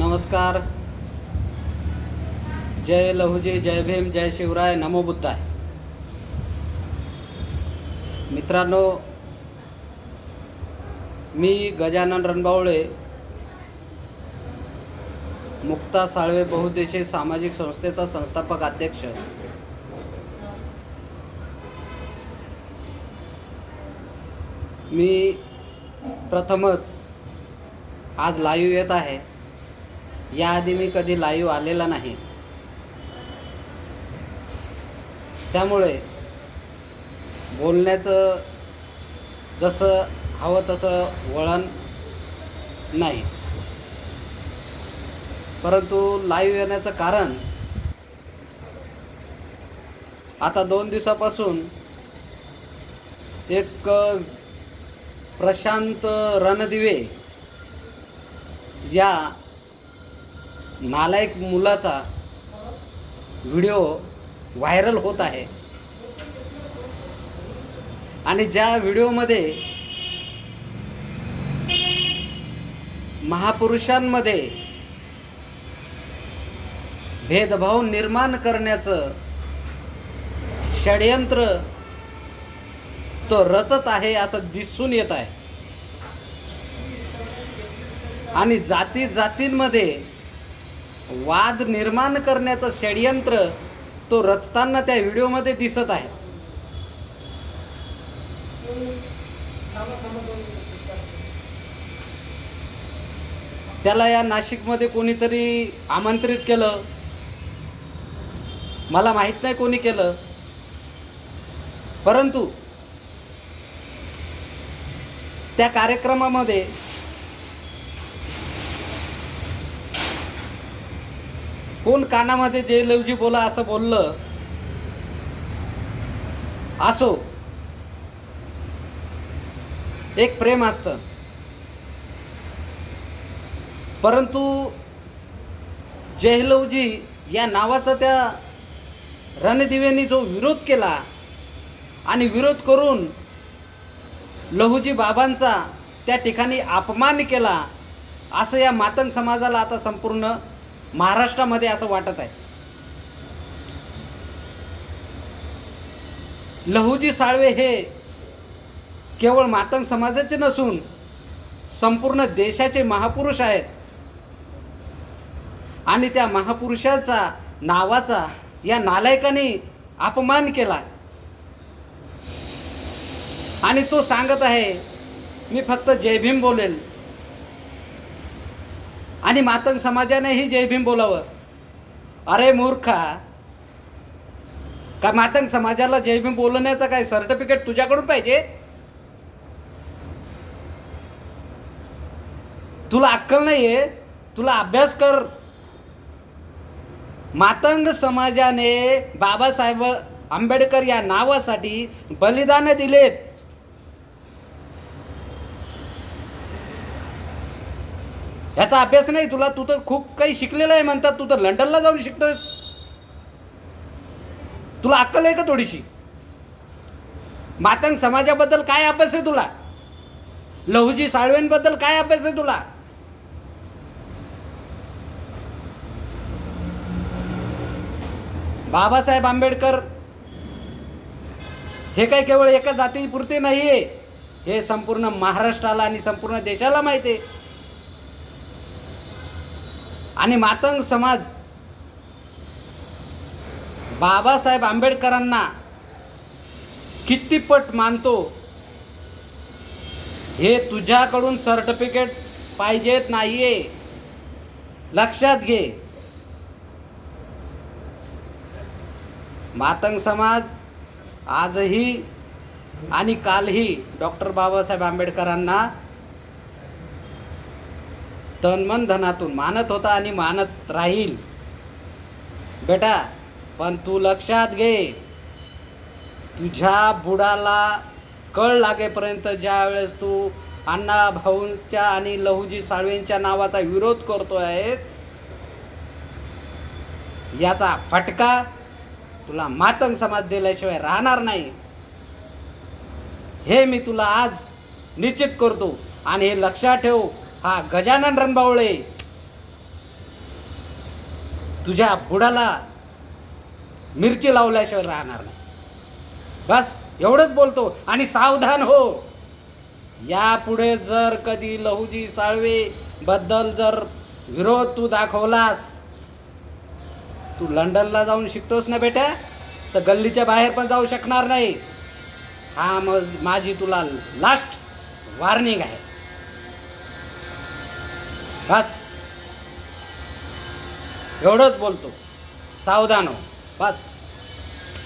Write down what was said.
नमस्कार। जय लहुजी जय भीम जय शिवराय नमो बुद्धाय। मित्रांनो मी गजानन रणबावळे मुक्ता साळवे बहुद्देशीय सामाजिक संस्थेचा संस्थापक अध्यक्ष। मी प्रथमच आज लाईव्ह येत आहे। याआधी मी कधी लाईव्ह आलेला नाही. त्यामुळे बोलण्याचं जसं हवं तसं वळण नाही. परंतु लाईव्ह येण्याचं कारण आता दोन दिवसापासून एक प्रशांत रणदिवे या नालायक मुलाचा व्हिडिओ व्हायरल होत आहे. आणि ज्या व्हिडिओमध्ये महापुरुषांमध्ये भेदभाव निर्माण करण्याचं षडयंत्र तो रचत आहे असं दिसून येत आहे. आणि जाती जातींमध्ये वाद निर्माण करण्याचं षडयंत्र तो रचताना त्या व्हिडिओमध्ये दिसत आहे. त्याला या नाशिकमध्ये कोणीतरी आमंत्रित केलं. मला माहीत नाही कोणी केलं. परंतु त्या कार्यक्रमामध्ये कोण कानामध्ये जे लवजी बोला असं बोललं असो. एक प्रेम असतं. परंतु जयलवजी या नावाचा त्या रणदिवेंनी जो विरोध केला आणि विरोध करून लहुजी बाबांचा त्या ठिकाणी अपमान केला असं या मातंग समाजाला आता संपूर्ण महाराष्ट्रामध्ये असं वाटत आहे. लहुजी साळवे हे केवळ मातंग समाजाचे नसून संपूर्ण देशाचे महापुरुष आहेत. आणि त्या महापुरुषाचा नावाचा या नालायकाने अपमान केला. आणि तो सांगत आहे मी फक्त जय भीम बोलेल आणि मातंग समाजानेही जय भीम बोलावं. अरे मूर्खा. का मातंग समाजाला जय भीम बोलवण्याचं काय सर्टिफिकेट तुझ्याकडून पाहिजे? तुला अक्कल नाही आहे तुला अभ्यास कर. मातंग समाजाने बाबासाहेब आंबेडकर या नावासाठी बलिदान दिलेत. याचा अभ्यास नाही तुला तू तर खूप काही शिकलेलं आहे म्हणतात तू तर लंडनला जाऊन शिकतोस तुला अक्कल आहे का थोडीशी? मातंग समाजाबद्दल काय अभ्यास आहे तुला? लहुजी साळवेंबद्दल काय अभ्यास आहे तुला? बाबासाहेब आंबेडकर हे काही केवळ एका जातीपुरते नाही आहे हे संपूर्ण महाराष्ट्राला आणि संपूर्ण देशाला माहिती आहे. आणि मातंग समाज बाबासाहेब आंबेडकरांना कितीपट मानतो हे तुझ्याकडून सर्टिफिकेट पाहिजेत नाहीये. लक्षात घे. मातंग समाज आजही आणि कालही डॉक्टर बाबासाहेब आंबेडकरांना तनमन धनातून मानत होता आणि मानत राहील. बेटा पण तू लक्षात घे. तुझ्या बुडाला कळ लागेपर्यंत ज्या वेळेस तू अण्णा भाऊंच्या आणि लहुजी साळवेंच्या नावाचा विरोध करतो आहेस याचा फटका तुला मातंग समाज दिल्याशिवाय राहणार नाही. हे मी तुला आज निश्चित करतो आणि हे लक्षात ठेव. हा गजानन रणबावळे. तुझ्या बुडाला मिरची लावल्याशिवाय राहणार नाही. बस एवढंच बोलतो. आणि सावधान हो. यापुढे जर कधी लहुजी साळवे बद्दल जर विरोध तू दाखवलास तू लंडनला जाऊन शिकतोस ना बेटा? तर गल्लीच्या बाहेर पण जाऊ शकणार नाही. हा मग माझी तुला लास्ट वॉर्निंग आहे. बस. एवढंच बोलतो. सावधान हो. बस.